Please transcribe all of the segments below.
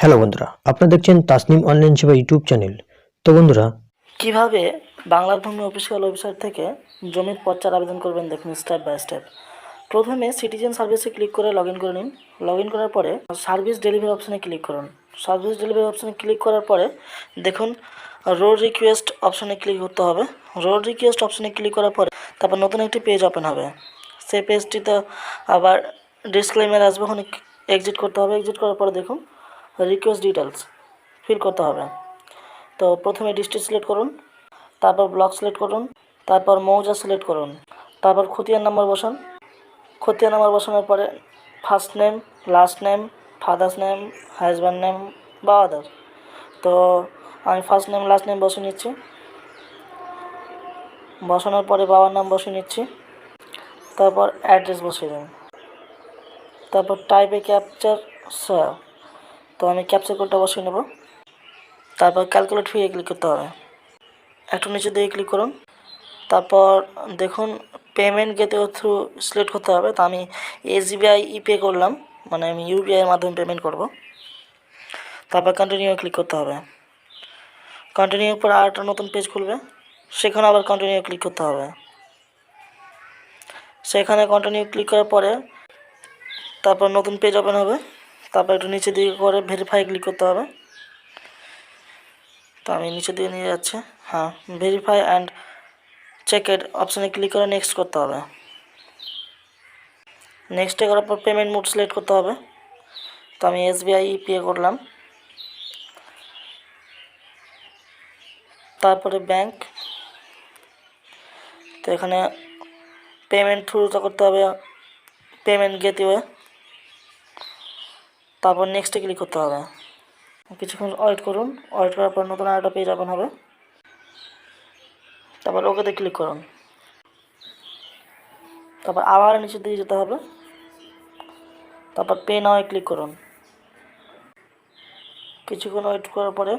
Hello বন্ধুরা, আপনারা দেখছেন তাসনিম অনলাইন সেবা ইউটিউব চ্যানেল তো বন্ধুরা, কীভাবে বাংলার ভূমি অফিসিয়াল ওয়েবসাইট থেকে জমির পর্চার আবেদন করবেন দেখুন স্টেপ বাই স্টেপ প্রথমে সিটিজেন সার্ভিসে ক্লিক করে লগ ইন করে নিন। লগ ইন করার পরে সার্ভিস ডেলিভারি অপশানে ক্লিক করুন। সার্ভিস ডেলিভারি অপশানে ক্লিক করার পরে দেখুন রোড রিকোয়েস্ট অপশানে ক্লিক করতে হবে। রোড রিকোয়েস্ট অপশানে ক্লিক করার পরে তারপর নতুন একটি পেজ ওপেন হবে। সেই পেজটিতে আবার ডিসক্লেমার আসবে, ওখানে এক্সিট করতে হবে। এক্সিট করার পরে দেখুন রিকোয়েস্ট ডিটেলস ফিল করতে হবে। তো প্রথমে ডিস্ট্রিক্ট সিলেক্ট করুন, তারপর ব্লক সিলেক্ট করুন, তারপর মৌজা সিলেক্ট করুন, তারপর খতিয়ান নাম্বার বসান। খতিয়ান নাম্বার বসানোর পরে first name last name father's name husband name বা আদার তো আমি ফার্স্ট নেম লাস্ট নেম বসে নিচ্ছি। বসানোর পরে বাবার নাম বসে নিচ্ছি। তারপর অ্যাড্রেস বসিয়ে দেন। তারপর টাইপে ক্যাপচার স্যার তো আমি ক্যাপচার কোডটা বসিয়ে নেব। তারপর ক্যালকুলেট ফিয়ে ক্লিক করতে হবে। একটু নিচে দিয়ে ক্লিক করুন। তারপর দেখুন পেমেন্ট গেতে থ্রু সিলেক্ট করতে হবে। তো আমি এসবিআই ইপে করলাম। মানে আমি ইউপিআই এর মাধ্যমে পেমেন্ট করব। তারপর কন্টিনিউ ক্লিক করতে হবে। কন্টিনিউ পর আর একটা নতুন পেজ খুলবে। সেখানে আবার কন্টিনিউ ক্লিক করতে হবে। সেখানে কন্টিনিউ ক্লিক করার পরে তারপর নতুন পেজ ওপেন হবে। তারপর একটু নিচে দিকে করে ভেরিফাই ক্লিক করতে হবে। তো আমি নিচে দিকে নিয়ে যাচ্ছি। হ্যাঁ ভেরিফাই অ্যান্ড চেকের অপশানে ক্লিক করে নেক্সট করতে হবে। নেক্সটে করার পর পেমেন্ট মোড সিলেক্ট করতে হবে। তো আমি এসবিআই পে করলাম। তারপরে ব্যাংক তো এখানে পেমেন্ট থ্রুটা করতে হবে। পেমেন্ট গেটওয়ে তারপর নেক্সটে ক্লিক করতে হবে। কিছুক্ষণ ওয়েট করুন। ওয়েট করার পর নতুন আরেকটা পেজ ওপেন হবে। তারপর ওকেতে ক্লিক করুন। তারপর আবার নিচের দিয়ে যেতে হবে। তারপর পে নাও ক্লিক করুন। কিছুক্ষণ ওয়েট করার পরে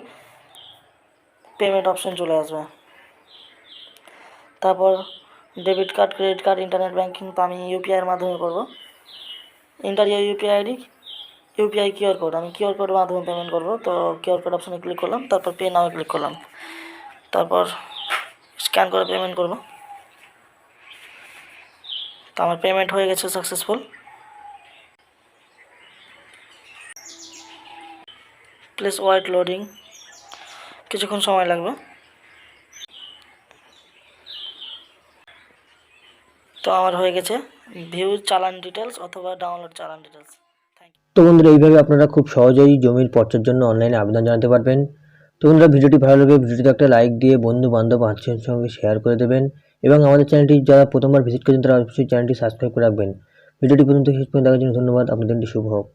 পেমেন্ট অপশন চলে আসবে। তারপর debit card credit card internet banking তো আমি ইউপিআইয়ের মাধ্যমে করব। Enter UPI ID UPI QR code, আমি কিউআর কোডের মাধ্যমে পেমেন্ট করব। তো কিউআর কোড অপশানে ক্লিক করলাম, তারপর পে নামে ক্লিক করলাম। তারপর স্ক্যান করে পেমেন্ট করব। তো আমার পেমেন্ট হয়ে গেছে সাকসেসফুল প্লিজ ওয়াইট লোডিং কিছুক্ষণ সময় লাগবে। তো আমার হয়ে গেছে ভিউ চালান ডিটেলস অথবা ডাউনলোড চালান ডিটেলস তো বন্ধুরা, এইভাবে আপনারা খুব সহজেই জমির পর্চার জন্য অনলাইনে আবেদন জানাতে পারবেন। তো বন্ধুরা, ভিডিওটি ভালো লাগে ভিডিওটিতে একটা লাইক দিয়ে বন্ধু বান্ধব আত্মীয়ের সঙ্গে শেয়ার করে দেবেন এবং আমাদের চ্যানেলটি যারা প্রথমবার ভিজিট করেছেন, তারা অবশ্যই চ্যানেলটি সাবস্ক্রাইব করে রাখবেন। ভিডিওটি পর্যন্ত শেষ পর্যন্ত দেখার জন্য ধন্যবাদ। আপনাদের শুভ হোক।